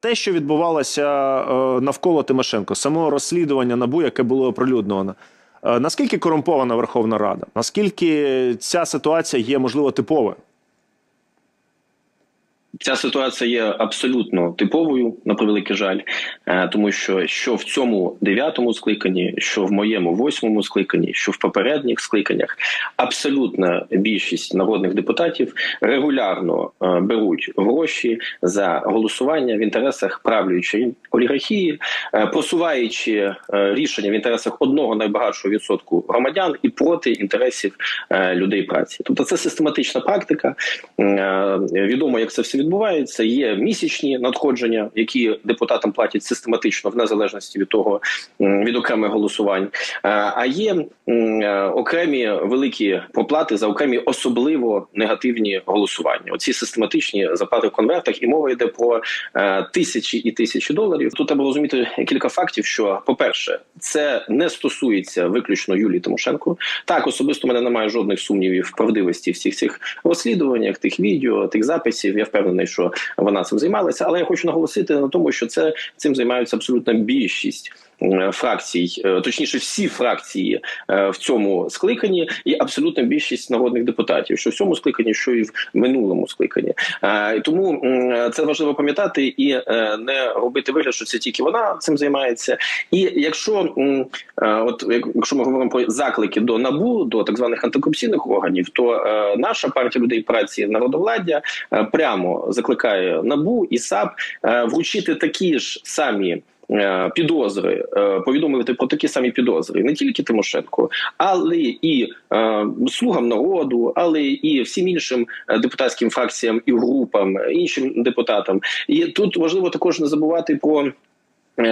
Те, що відбувалося е, навколо Тимошенко, самого розслідування НАБУ, яке було оприлюднено, е, наскільки корумпована Верховна Рада? Наскільки ця ситуація є, можливо, типовою? Ця ситуація є абсолютно типовою, на превеликий жаль, е, тому що що в цьому дев'ятому скликанні, що в моєму восьмому скликанні, що в попередніх скликаннях, абсолютна більшість народних депутатів регулярно е, беруть гроші за голосування в інтересах правлячої олігархії, е, просуваючи рішення в інтересах одного найбагатшого відсотку громадян і проти інтересів людей праці. Тобто, це систематична практика. Відомо, як це все відбувається. Є місячні надходження, які депутатам платять систематично в незалежності від того від окремих голосувань. А є окремі великі проплати за окремі особливо негативні голосування. Оці систематичні заплати в конвертах, і мова йде про тисячі і тисячі доларів. Тут треба розуміти кілька фактів. Що, по перше, це не стосується виключно Юлії Тимошенко. Так особисто мене немає жодних сумнівів в правдивості всіх цих розслідуваннях, тих відео, тих записів. Я впевнений, що вона цим займалася. Але я хочу наголосити на тому, що це цим займаються абсолютна більшість. Фракцій, е, точніше, всі фракції е, в цьому скликанні, і абсолютна більшість народних депутатів, що в цьому скликанні, що і в минулому скликанні. І Тому це важливо пам'ятати і е, не робити вигляд, що це тільки вона цим займається. І якщо от якщо ми говоримо про заклики до набу, до так званих антикорупційних органів, то наша партія людей праці народовладдя прямо закликає набу і САП вручити такі ж самі. Е, підозри е, повідомити про такі самі підозри не тільки Тимошенко, але і е, слугам народу, але і всім іншим депутатським фракціям і групам, іншим депутатам. І тут важливо також не забувати про. Е,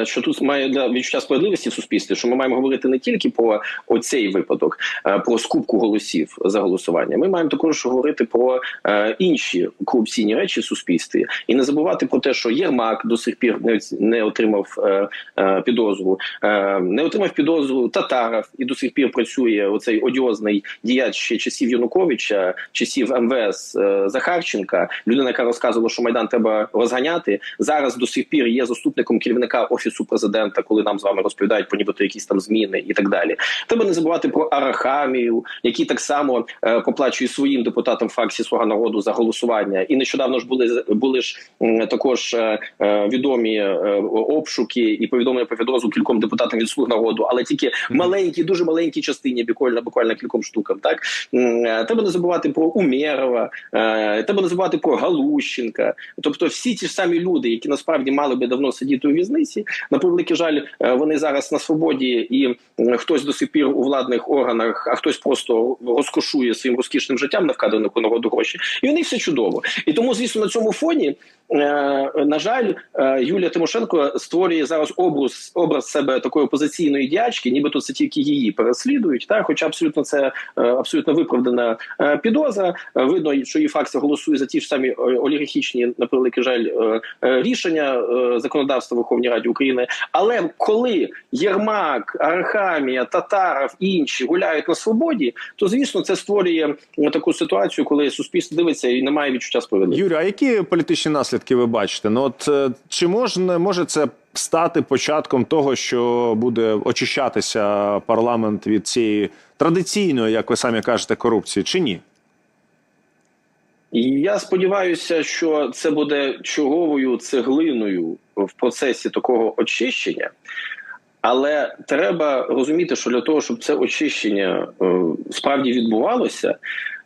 е, що тут має для відчуття справедливості в суспільстві, що ми маємо говорити не тільки про оцей випадок, е, про скупку голосів за голосування. Ми маємо також говорити про інші корупційні речі в суспільстві і не забувати про те, що Єрмак до сих пір не отримав підозру, не отримав підозру Татаров і до сих пір працює оцей одіозний діяч ще часів Януковича, часів МВС Захарченка. Людина, яка розказувала, що майдан треба розганяти зараз. До сих пір є заступником керівника офісу президента, коли нам з вами розповідають про нібито якісь там зміни і так далі. Треба не забувати про Арахамію, який так само е, поплачує своїм депутатам фракції свого народу за голосування. І нещодавно ж були були ж м, також е, е, відомі е, обшуки і повідомлення про підозру кільком депутатам від слуг народу, але тільки маленькі, дуже маленькій частині, буквально буквально кільком штукам. Так е, треба не забувати про Умєрова, е, треба не забувати про Галущенка. Тобто, всі ті ж самі люди, які насправді мали би давно сидіти у в'язниці. На превеликий жаль, е, вони зараз на свободі, і хтось до сих пір у владних органах, а хтось просто розкошує своїм розкішним життям на вкладених у народу гроші, і вони все чудово. І тому, звісно, на цьому фоні. Е, на жаль, е, Юлія Тимошенко створює зараз образ образ себе такої опозиційної діячки, нібито це тільки її переслідують. Та, хоча абсолютно це абсолютно виправдана підозра. Видно, що її фракція голосує за ті ж самі олігархічні, на превеликий жаль, рішення законодавства Верховній Раді України. Але коли Єрмак, Архамія, Татаров і інші гуляють на свободі, то звісно це створює таку ситуацію, коли суспільство дивиться і немає відчуття справедливості. Юрій, а які політичні наслідки ви бачите? Ну от е, чи можна може це? Стати початком того, що буде очищатися парламент від цієї традиційної, як ви самі кажете, корупції, чи ні? Я сподіваюся, що це буде черговою цеглиною в процесі такого очищення, але треба розуміти, що для того, щоб це очищення е, справді відбувалося,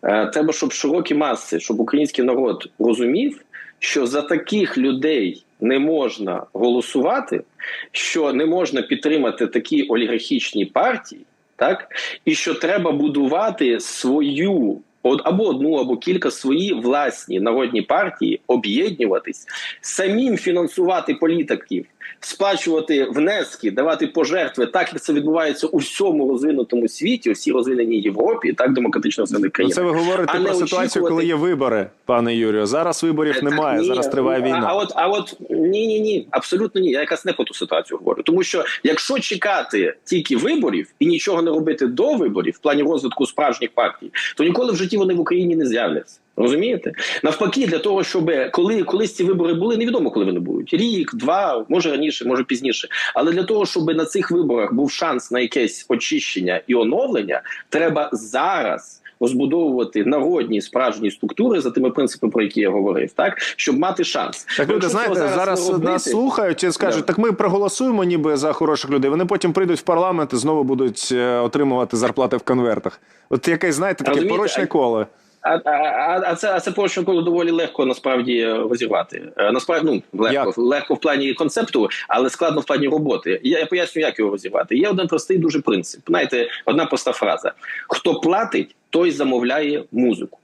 е, треба, щоб широкі маси, щоб український народ розумів, що за таких людей не можна голосувати, що не можна підтримати такі олігархічні партії, так? І що треба будувати свою або одну, або кілька свої власні народні партії об'єднуватись, самим фінансувати політиків, сплачувати внески, давати пожертви, так як це відбувається у всьому розвинутому світі, у всій розвиненій Європі, так демократично розвинених країн. Це ви говорите а про ситуацію, очікувати... коли є вибори, пане Юрію. Зараз виборів так, немає. Ні, зараз триває війна. А от, а от ні, ні, ні, абсолютно ні. Я якраз не про ту ситуацію говорю. Тому що якщо чекати тільки виборів і нічого не робити до виборів в плані розвитку справжніх партій, то ніколи в житті вони в Україні не з'являться. Розумієте? Навпаки, для того, щоб коли колись ці вибори були, невідомо, коли вони будуть. Рік, два, може раніше, може пізніше. Але для того, щоб на цих виборах був шанс на якесь очищення і оновлення, треба зараз. Розбудовувати народні справжні структури за тими принципами, про які я говорив, так щоб мати шанс. Так, люди, знаєте, цього зараз, робити- нас слухають і скажуть, Да. так ми проголосуємо ніби за хороших людей. Вони потім прийдуть в парламент і знову будуть е, отримувати зарплати в конвертах. От якесь, знаєте, таке Розумієте, порочне коло. А, а, а, це а це порушення коло доволі легко насправді е, розірвати. Е, Насправді ну легко Як? легко в плані концепту, але складно в плані роботи. Я, я поясню, як його розірвати. Є один простий дуже принцип. Знаєте, одна проста фраза: хто платить, той замовляє музику.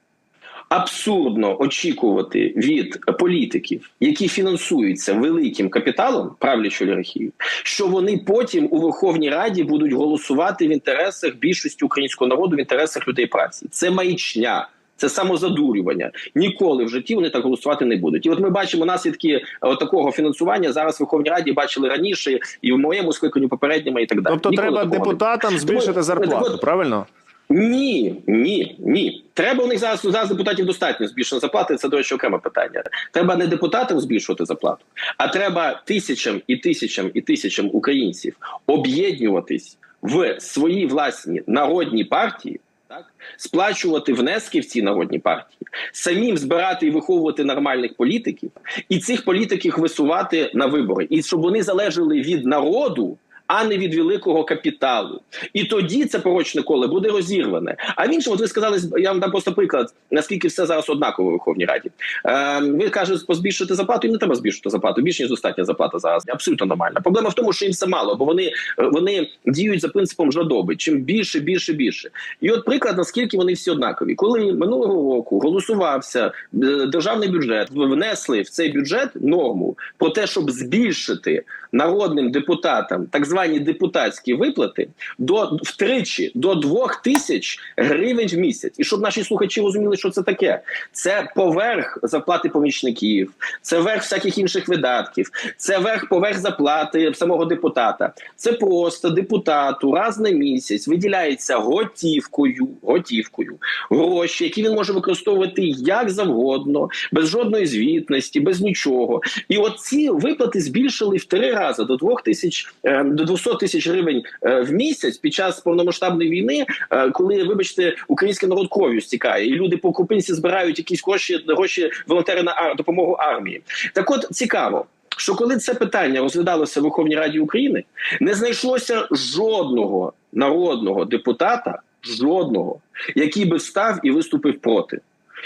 Абсурдно очікувати від політиків, які фінансуються великим капіталом, правлячою олігархією, що вони потім у Верховній Раді будуть голосувати в інтересах більшості українського народу, в інтересах людей праці. Це маячня. Це самозадурювання. Ніколи в житті вони так голосувати не будуть. І от ми бачимо наслідки такого фінансування зараз в Верховній Раді бачили раніше і в моєму скликанні попередньому, і так далі. Тобто Ніколи треба депутатам збільшити Тому- зарплату, так от- правильно? ні, ні, ні. Треба у них зараз зараз депутатів достатньо збільшення зарплати. Це до речі, окреме питання. Треба не депутатам збільшувати зарплату, а треба тисячам і тисячам і тисячам українців об'єднуватись в свої власні народні партії. Так, сплачувати внески в ці народні партії, самим збирати і виховувати нормальних політиків, і цих політиків висувати на вибори, і щоб вони залежали від народу, а не від великого капіталу. І тоді це порочне коло буде розірване. А в іншому, от ви сказали, я вам дам просто приклад, наскільки все зараз однаково у Верховній Раді. Е, ви кажете, позбільшити зарплату, їм не треба збільшити зарплату. Більш ніж достатня зарплата зараз. Абсолютно нормальна. Проблема в тому, що їм все мало, бо вони, е, вони діють за принципом жадоби. Чим більше, більше, більше. І от приклад, наскільки вони всі однакові. Коли минулого року голосувався е, державний бюджет, внесли в цей бюджет норму про те, щоб збільшити народним депутатам так звані депутатські виплати до втричі до двох тисяч гривень в місяць. І щоб наші слухачі розуміли, що це таке. Це поверх зарплати помічників, це верх всяких інших видатків, це верх поверх зарплати самого депутата. Це просто депутату раз на місяць виділяється готівкою, готівкою гроші, які він може використовувати як завгодно, без жодної звітності, без нічого. І от ці виплати збільшили в три рази до двох тисяч е, до 200 тисяч гривень е, в місяць під час повномасштабної війни, е, коли, вибачте, український народ кров'ю стікає, і люди по крупинці збирають якісь гроші, гроші волонтери на допомогу армії. Так, от цікаво. Що коли це питання розглядалося в Верховній Раді України, не знайшлося жодного народного депутата, жодного, який би встав і виступив проти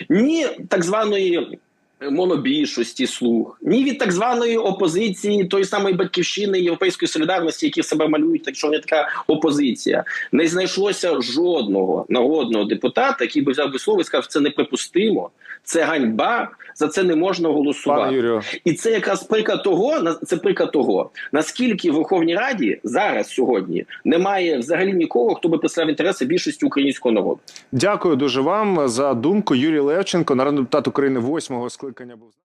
ні так званої монобільшості слуг, ні від так званої опозиції, тої самої батьківщини Європейської солідарності, які себе малюють, так що вони така опозиція. Не знайшлося жодного народного депутата, який би взяв би слово і сказав, це неприпустимо, це ганьба, за це не можна голосувати. І це якраз приклад того, це приклад того, наскільки в Верховній Раді зараз сьогодні немає взагалі нікого, хто би представляв інтереси більшості українського народу. дякую дуже вам за думку. Юрій Левченко, народний депутат України восьмого скликання був.